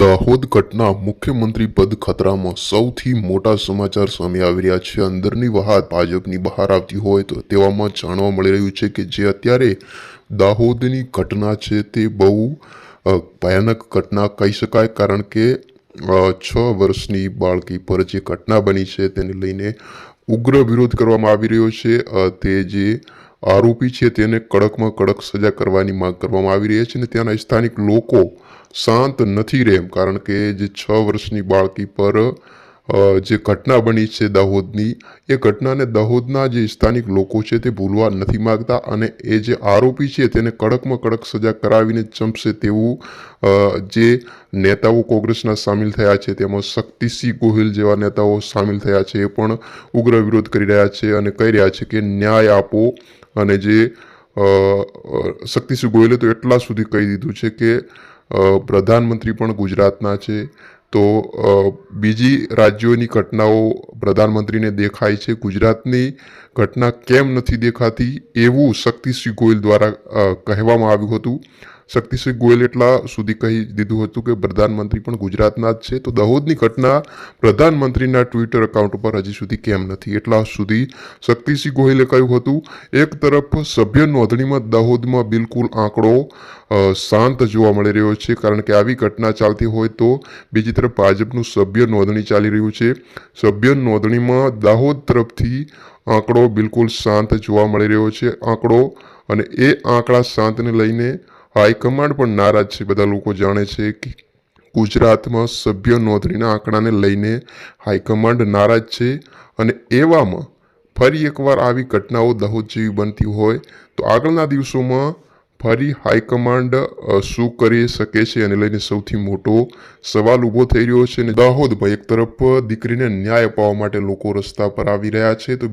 દાહોદ ઘટના મુખ્યમંત્રી પદ ખતરામાં સૌથી મોટા સમાચાર સામે આવી રહ્યા છે. અંદરની વહાત ભાજપની બહાર આવતી હોય તો તેવામાં જાણવા મળી રહ્યું છે કે જે અત્યારે દાહોદની ઘટના છે તે બહુ ભયાનક ઘટના કહી શકાય, કારણ કે છ વર્ષની બાળકી પર જે ઘટના બની છે તેને લઈને ઉગ્ર વિરોધ કરવામાં આવી રહ્યો છે. તે જે આરોપી છે તેને કડકમાં કડક સજા કરવાની માંગ કરવામાં આવી રહી છે અને ત્યાંના સ્થાનિક લોકો શાંત નથી રહે કારણ કે જે છ વર્ષની બાળકી પર જે ઘટના બની છે દાહોદની, એ ઘટનાને દાહોદના જે સ્થાનિક લોકો છે તે ભૂલવા નથી માગતા અને એ જે આરોપી છે તેને કડકમાં કડક સજા કરાવીને ચમશે તેવું જે નેતાઓ કોંગ્રેસના સામેલ થયા છે, તેમાં શક્તિસિંહ ગોહિલ જેવા નેતાઓ સામેલ થયા છે, એ પણ ઉગ્ર વિરોધ કરી રહ્યા છે અને કહી રહ્યા છે કે ન્યાય આપો અને જે શક્તિસિંહ ગોહિલે તો એટલા સુધી કહી દીધું છે કે પ્રધાનમંત્રી પણ ગુજરાતના છે તો બીજી રાજ્યોની ઘટનાઓ પ્રધાનમંત્રીને દેખાય છે. ગુજરાતની ઘટના કેમ નથી દેખાતી એવું શક્તિસિંહ ગોયલ દ્વારા કહેવામાં આવ્યું હતું. શક્તિસિંહ ગોયલ એટલા સુધી કહી દીધું હતું કે પ્રધાનમંત્રી પણ ગુજરાતના જ છે. તો દાહોદની ઘટના પ્રધાનમંત્રીના ટ્વિટર એકાઉન્ટ ઉપર હજી સુધી કેમ નથી? એટલા સુધી શક્તિસિંહ ગોહિલે કહ્યું હતું, એક તરફ સભ્ય નોંધણીમાં દાહોદમાં બિલકુલ આંકડો શાંત જોવા મળી રહ્યો છે, કારણ કે આવી ઘટના ચાલતી હોય તો બીજી તરફ ભાજપનું સભ્ય નોંધણી ચાલી રહ્યું છે. સભ્ય નોંધણીમાં દાહોદ તરફથી આંકડો બિલકુલ શાંત જોવા મળી રહ્યો છે. આંકડો અને એ આંકડા શાંતને લઈને હાઈકમાન્ડ પણ નારાજ છે. બધા લોકો જાણે છે કે ગુજરાતમાં સભ્ય નોંધણીના આંકડાને લઈને હાઈકમાન્ડ નારાજ છે અને એવામાં ફરી એકવાર આવી ઘટનાઓ દાહોદ જેવી બનતી હોય તો આગળના દિવસોમાં ફરી હાઈકમાન્ડ શું કરી શકે છે એને લઈને સૌથી મોટો સવાલ ઊભો થઈ રહ્યો છે અને દાહોદમાં એક તરફ દીકરીને ન્યાય અપાવવા માટે લોકો રસ્તા પર આવી રહ્યા છે. તો